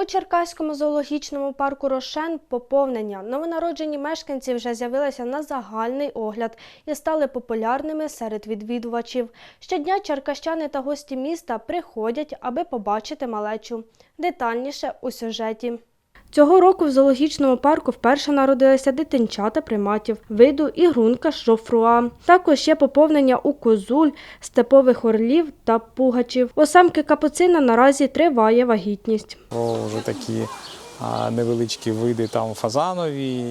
У Черкаському зоологічному парку Рошен поповнення. Новонароджені мешканці вже з'явилися на загальний огляд і стали популярними серед відвідувачів. Щодня черкащани та гості міста приходять, аби побачити малечу. Детальніше у сюжеті. Цього року в зоологічному парку вперше народилися дитинчата приматів виду ігрунка шофруа. Також є поповнення у козуль, степових орлів та пугачів. У самки капуцина наразі триває вагітність. О, вже такі невеличкі види там фазанові,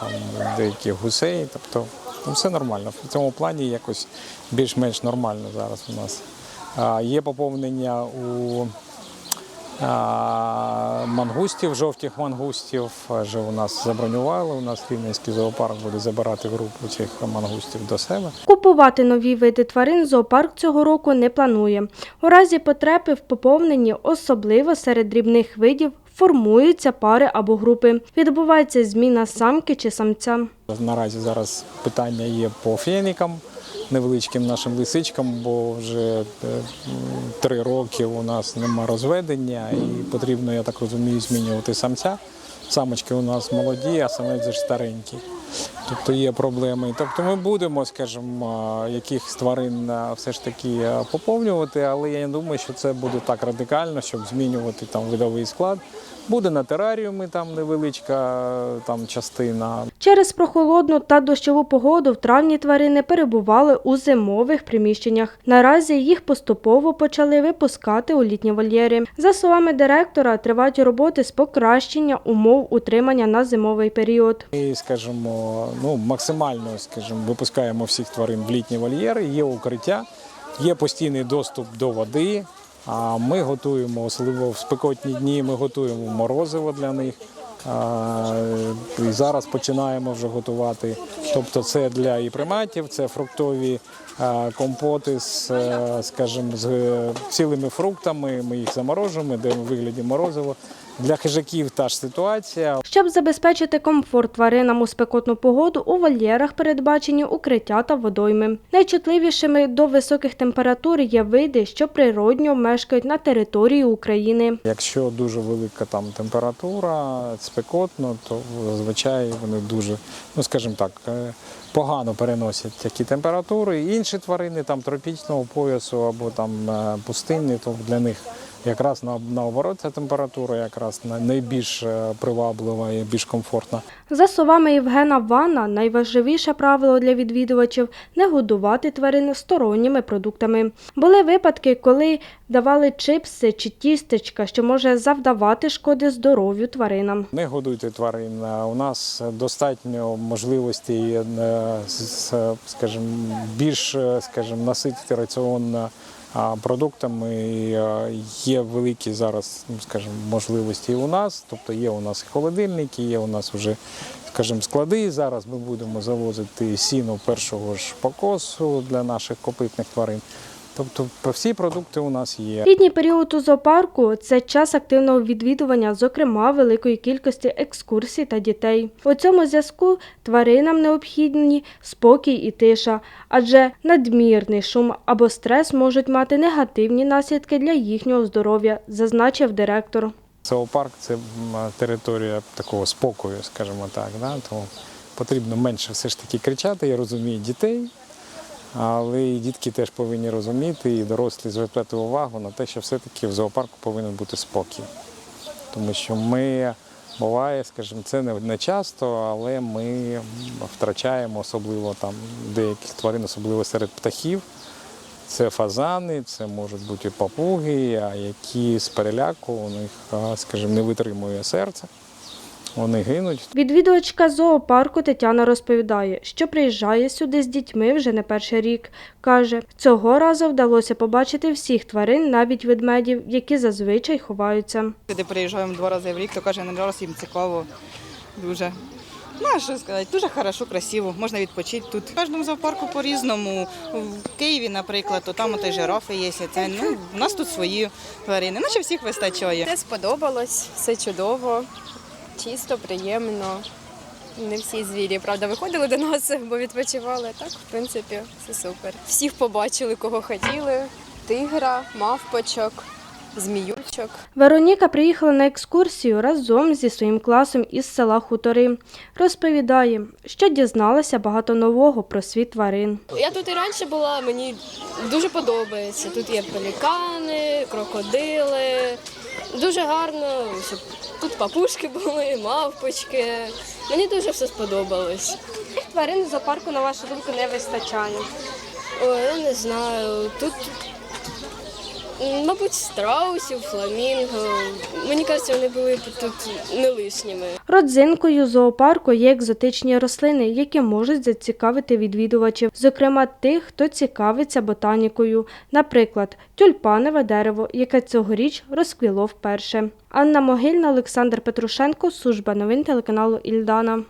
там деякі гусей. Тобто ну, все нормально. В цьому плані якось більш-менш нормально зараз у нас. Є поповнення у мангустів, жовтих мангустів. Вже у нас забронювали. У нас Рівненський зоопарк буде забирати групу цих мангустів до себе. Купувати нові види тварин зоопарк цього року не планує. У разі потреби в поповненні, особливо серед дрібних видів, формуються пари або групи. Відбувається зміна самки чи самця. Наразі зараз питання є по фенікам, невеличким нашим лисичкам, бо вже е, три роки у нас нема розведення і потрібно, я так розумію, змінювати самця. Самочки у нас молоді, а самець ж старенький. Тобто є проблеми. Тобто ми будемо, скажімо, якихось тварин а, все ж таки поповнювати, але я не думаю, що це буде так радикально, щоб змінювати там видовий склад. Буде на тераріумі там невеличка там частина. Через прохолодну та дощову погоду в травні тварини перебували у зимових приміщеннях. Наразі їх поступово почали випускати у літні вольєри. За словами директора, тривають роботи з покращення умов утримання на зимовий період. Ми, скажімо, ну максимально, скажімо, випускаємо всіх тварин в літні вольєри. Є укриття, є постійний доступ до води. А ми готуємо, особливо в спекотні дні, ми готуємо морозиво для них. І зараз починаємо вже готувати. Тобто, це для і приматів, це фруктові компоти з, е, скажімо, з е, цілими фруктами. Ми їх заморожуємо, де в вигляді морозиво. Для хижаків та ж ситуація. Щоб забезпечити комфорт тваринам у спекотну погоду, у вольєрах передбачені укриття та водойми. Найчутливішими до високих температур є види, що природньо мешкають на території України. Якщо дуже велика там температура, спекотно, то зазвичай вони дуже, ну скажімо так, е, погано переносять такі температури. Інші тварини там тропічного поясу або там е, пустинні, то для них якраз на, наоборот ця температура якраз найбільш е, приваблива і більш комфортна. За словами Євгена Ванна, найважливіше правило для відвідувачів не годувати тварин сторонніми продуктами. Були випадки, коли давали чипси чи тістечка, що може завдавати шкоди здоров'ю тваринам. Не годуйте тварин. Е, У нас достатньо можливостей, скажімо, більш, е, скажімо, наситити раціон продуктами. Є великі зараз, ну, скажімо, можливості і у нас. Тобто є у нас і холодильники, є у нас вже, скажімо, склади. Зараз ми будемо завозити сіно першого ж покосу для наших копитних тварин. Тобто всі продукти у нас є. Літній період у зоопарку це час активного відвідування, зокрема великої кількості екскурсій та дітей. У цьому зв'язку тваринам необхідні спокій і тиша, адже надмірний шум або стрес можуть мати негативні наслідки для їхнього здоров'я, зазначив директор. Зоопарк це територія такого спокою, скажімо так. Да? Тому потрібно менше все ж таки кричати. Я розумію дітей, але і дітки теж повинні розуміти, і дорослі звертати увагу на те, що все-таки в зоопарку повинен бути спокій. Тому що ми буває, скажімо, це не, часто, але ми втрачаємо особливо там деяких тварин, особливо серед птахів. Це фазани, це можуть бути папуги, які з переляку у них, скажімо, не витримує серце. Вони гинуть. Відвідувачка зоопарку Тетяна розповідає, що приїжджає сюди з дітьми вже не перший рік. Каже, цього разу вдалося побачити всіх тварин, навіть ведмедів, які зазвичай ховаються. Сюди приїжджаємо два рази в рік, то кожен раз їм цікаво дуже. Ну, що сказати, дуже хорошо, красиво, можна відпочити тут. В кожному зоопарку по-різному. В Києві, наприклад, то там ото жирафи є. Це, ну, у нас тут свої тварини, наче всіх вистачає. Все сподобалось, все чудово, чисто, приємно. Не всі звірі, правда, виходили до нас, бо відпочивали. Так, в принципі, все супер. Всіх побачили, кого хотіли. Тигра, мавпочок, зміючок. Вероніка приїхала на екскурсію разом зі своїм класом із села Хутори. Розповідає, що дізналася багато нового про світ тварин. Я тут і раніше була, мені дуже подобається. Тут є пелікани, крокодили. Дуже гарно, щоб тут папушки були, мавпочки. Мені дуже все сподобалось. Тварин в зоопарку, на вашу думку, не вистачає. О, я не знаю. Тут, мабуть, страусів, фламінго. Мені кажеться, вони були тут не лишніми. Родзинкою зоопарку є екзотичні рослини, які можуть зацікавити відвідувачів, зокрема тих, хто цікавиться ботанікою. Наприклад, тюльпанове дерево, яке цьогоріч розквіло вперше. Анна Могильна, Олександр Петрушенко, служба новин телеканалу Ільдана.